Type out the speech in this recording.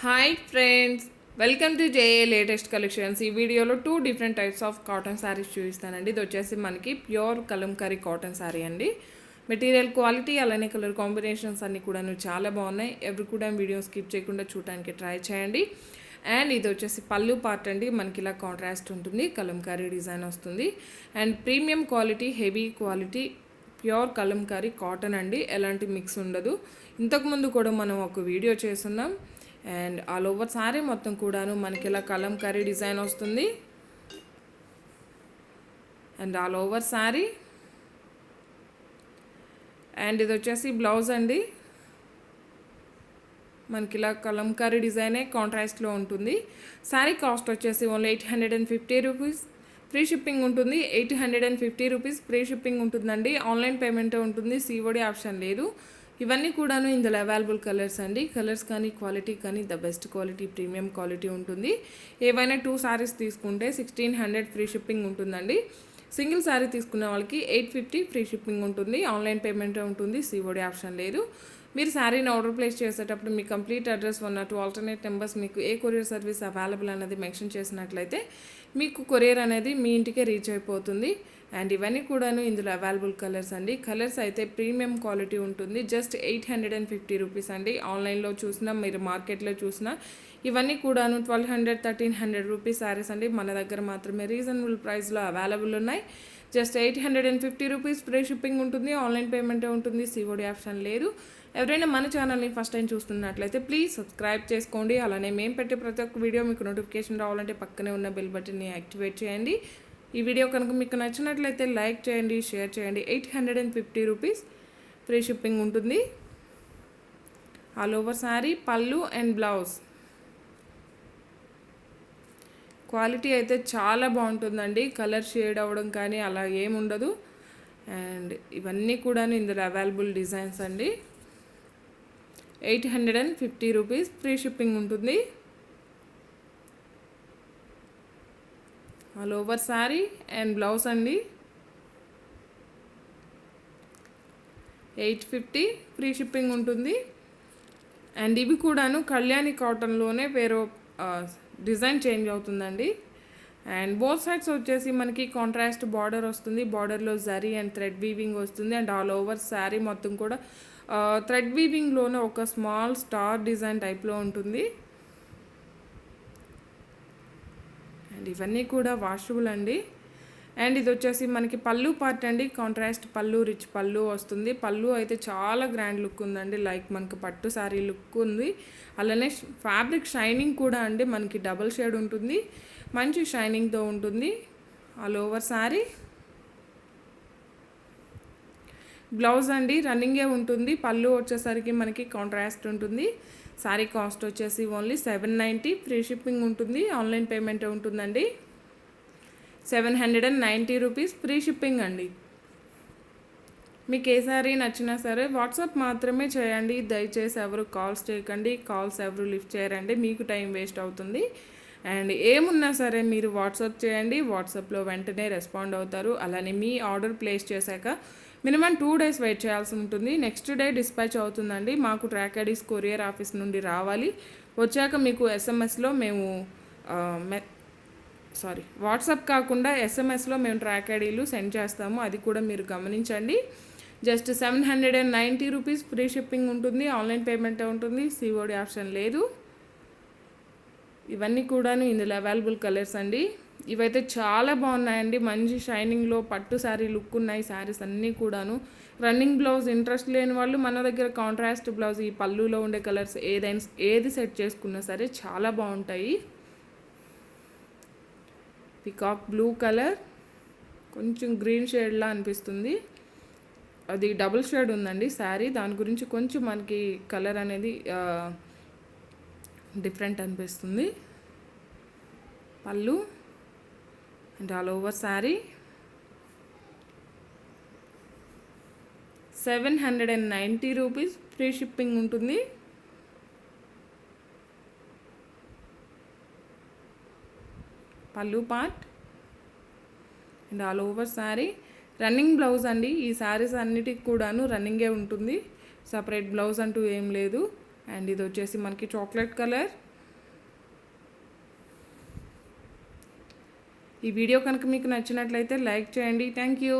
Hi friends welcome to JA latest collections. ఈ వీడియోలో two different types of cotton saris చూపిస్తానండి. ఇది వచ్చేసి మనకి ప్యూర్ కలంకారీ కాటన్ శారీ అండి. మెటీరియల్ క్వాలిటీ అలానే కలర్ కాంబినేషన్స్ అన్నీ కూడా చాలా బాగున్నాయి. ఎవరు కూడా వీడియో స్కిప్ చేయకుండా చూడడానికి ట్రై చేయండి. అండ్ ఇది వచ్చేసి పళ్ళు పార్ట్ అండి. మనకి ఇలా కాంట్రాస్ట్ ఉంటుంది కలంకారీ డిజైన్ వస్తుంది. And premium quality heavy quality pure Kalamkari cotton అండి. ఎలాంటి మిక్స్ ఉండదు. ఇంతకుముందు కూడా మనం ఒక వీడియో చేస్తున్నాం. అండ్ ఆల్ ఓవర్ సారీ మొత్తం కూడాను మనకి ఇలా కలంకారీ డిజైన్ వస్తుంది. And all over sari and ఇది వచ్చేసి బ్లౌజ్ అండి. మనకి ఇలా కలంకారీ డిజైనే కాంట్రాస్ట్లో ఉంటుంది. శారీ కాస్ట్ వచ్చేసి only eight hundred and fifty rupees free shipping ఉంటుంది. Eight hundred and fifty rupees free shipping ఉంటుందండి. ఆన్లైన్ పేమెంట్ ఉంటుంది. సీఓడి ఆప్షన్ లేదు. ఇవన్నీ కూడాను ఇందులో అవైలబుల్ కలర్స్ అండి. కలర్స్ కానీ క్వాలిటీ కానీ the best quality premium quality ఉంటుంది. ఏవైనా టూ సారీస్ తీసుకుంటే సిక్స్టీన్ హండ్రెడ్ ఫ్రీ షిప్పింగ్ ఉంటుందండి. సింగిల్ శారీ తీసుకున్న వాళ్ళకి ఎయిట్ ఫిఫ్టీ ఫ్రీ షిప్పింగ్ ఉంటుంది. ఆన్లైన్ పేమెంట్ ఉంటుంది. సిఓడి ఆప్షన్ లేదు. మీరు శారీని ఆర్డర్ ప్లేస్ చేసేటప్పుడు మీ కంప్లీట్ అడ్రస్ ఉన్న టూ ఆల్టర్నేట్ నెంబర్స్ మీకు ఏ కొరియర్ సర్వీస్ అవైలబుల్ అనేది మెన్షన్ చేసినట్లయితే మీకు కొరియర్ అనేది మీ ఇంటికే రీచ్ అయిపోతుంది. అండ్ ఇవన్నీ కూడాను ఇందులో అవైలబుల్ కలర్స్ అండి. కలర్స్ అయితే ప్రీమియం క్వాలిటీ ఉంటుంది. Just eight hundred and fifty rupees అండి. ఆన్లైన్లో చూసినా మీరు మార్కెట్లో చూసినా ఇవన్నీ కూడాను twelve hundred thirteen hundred rupees saris అండి. మన దగ్గర మాత్రమే రీజనబుల్ ప్రైస్లో అవైలబుల్ ఉన్నాయి. Just eight hundred and fifty rupees free shipping ఉంటుంది. ఆన్లైన్ పేమెంటే ఉంటుంది. సిఓడి ఆప్షన్ లేదు. ఎవరైనా మన ఛానల్ని ఫస్ట్ టైం చూస్తున్నట్లయితే ప్లీజ్ సబ్స్క్రైబ్ చేసుకోండి. అలానే మేము పెట్టే ప్రతి ఒక్క వీడియో మీకు నోటిఫికేషన్ రావాలంటే పక్కనే ఉన్న బెల్ బటన్ని యాక్టివేట్ చేయండి. ఈ వీడియో కనుక మీకు నచ్చినట్లయితే లైక్ చేయండి షేర్ చేయండి. Eight hundred and fifty rupees free shipping ఉంటుంది. All over sari pallu and blouse quality అయితే చాలా బాగుంటుందండి. కలర్ షేడ్ అవ్వడం కానీ అలా ఏముండదు. అండ్ ఇవన్నీ కూడా ఇందులో అవైలబుల్ డిజైన్స్ అండి. Eight hundred and fifty rupees free shipping ఉంటుంది. All over sari and blouse అండి. ఎయిట్ ఫిఫ్టీ ఫ్రీ షిప్పింగ్ ఉంటుంది. అండ్ ఇవి కూడాను కళ్యాణి కాటన్లోనే వేరే డిజైన్ చేంజ్ అవుతుందండి. అండ్ బోత్ సైడ్స్ వచ్చేసి మనకి కాంట్రాస్ట్ బార్డర్ వస్తుంది. బార్డర్లో జరీ అండ్ థ్రెడ్ వీవింగ్ వస్తుంది. అండ్ ఆల్ ఓవర్ శారీ మొత్తం కూడా థ్రెడ్ వీవింగ్లోనే ఒక స్మాల్ స్టార్ డిజైన్ టైప్లో ఉంటుంది. అండ్ ఇవన్నీ కూడా వాషబుల్ అండి. అండ్ ఇది వచ్చేసి మనకి పళ్ళు పార్ట్ అండి. కాంట్రాస్ట్ పళ్ళు రిచ్ పళ్ళు వస్తుంది. పళ్ళు అయితే చాలా గ్రాండ్ లుక్ ఉందండి. లైక్ మనకి పట్టు శారీ లుక్ ఉంది. అలానే ఫ్యాబ్రిక్ షైనింగ్ కూడా అండి. మనకి డబల్ షేడ్ ఉంటుంది. మంచి షైనింగ్తో ఉంటుంది. ఆల్ ఓవర్ శారీ బ్లౌజ్ అండి రన్నింగే ఉంటుంది. పళ్ళు వచ్చేసరికి మనకి కాంట్రాస్ట్ ఉంటుంది. శారీ కాస్ట్ వచ్చేసి only seven ninety free shipping ఉంటుంది ఆన్లైన్ పేమెంట్ ఉంటుందండి. Seven hundred and ninety rupees free shipping అండి. మీకు ఏ సారీ నచ్చినా సరే వాట్సాప్ మాత్రమే చేయండి. దయచేసి ఎవరు కాల్స్ చేయకండి. కాల్స్ ఎవరు లిఫ్ట్ చేయరండి. మీకు టైం వేస్ట్ అవుతుంది. అండ్ ఏమున్నా సరే మీరు వాట్సాప్ చేయండి. వాట్సాప్లో వెంటనే రెస్పాండ్ అవుతారు. అలానే మీ ఆర్డర్ ప్లేస్ చేశాక మినిమం టూ డేస్ వెయిట్ చేయాల్సి ఉంటుంది. నెక్స్ట్ డే డిస్పాచ్ అవుతుందండి. మాకు ట్రాక్ ఐడీస్ కొరియర్ ఆఫీస్ నుండి రావాలి. వచ్చాక మీకు ఎస్ఎంఎస్లో మేము సారీ వాట్సాప్ కాకుండా ఎస్ఎంఎస్లో మేము ట్రాక్ ఐడీలు సెండ్ చేస్తాము. అది కూడా మీరు గమనించండి. Just seven hundred and ninety rupees free shipping ఉంటుంది. ఆన్లైన్ పేమెంట్ ఉంటుంది. సిఓడి ఆప్షన్ లేదు. ఇవన్నీ కూడాను ఇందులో అవైలబుల్ కలర్స్ అండి. ఇవైతే చాలా బాగున్నాయండి. మంచి షైనింగ్లో పట్టు శారీ లుక్ ఉన్నాయి శారీస్ అన్నీ కూడాను. రన్నింగ్ బ్లౌజ్ ఇంట్రెస్ట్ లేని వాళ్ళు మన దగ్గర కాంట్రాస్ట్ బ్లౌజ్ ఈ పళ్ళులో ఉండే కలర్స్ ఏదైనా ఏది సెట్ చేసుకున్నా సరే చాలా బాగుంటాయి. పికాక్ బ్లూ కలర్ కొంచెం గ్రీన్ షేడ్లా అనిపిస్తుంది. అది డబుల్ షేడ్ ఉందండి శారీ దాని గురించి కొంచెం మనకి కలర్ అనేది డిఫరెంట్ అనిపిస్తుంది. Pallu. And all over sari seven hundred and ninety rupees free shipping ఉంటుంది pallu part and all over sari running blouse అండి ఈ శారీస్ అన్నిటికి కూడాను రన్నింగే ఉంటుంది సపరేట్ బ్లౌజ్ అంటూ ఏం లేదు అండ్ ఇది వచ్చేసి మనకి చాక్లెట్ కలర్ ఈ వీడియో కనుక మీకు నచ్చినట్లయితే లైక్ చేయండి. Thank you.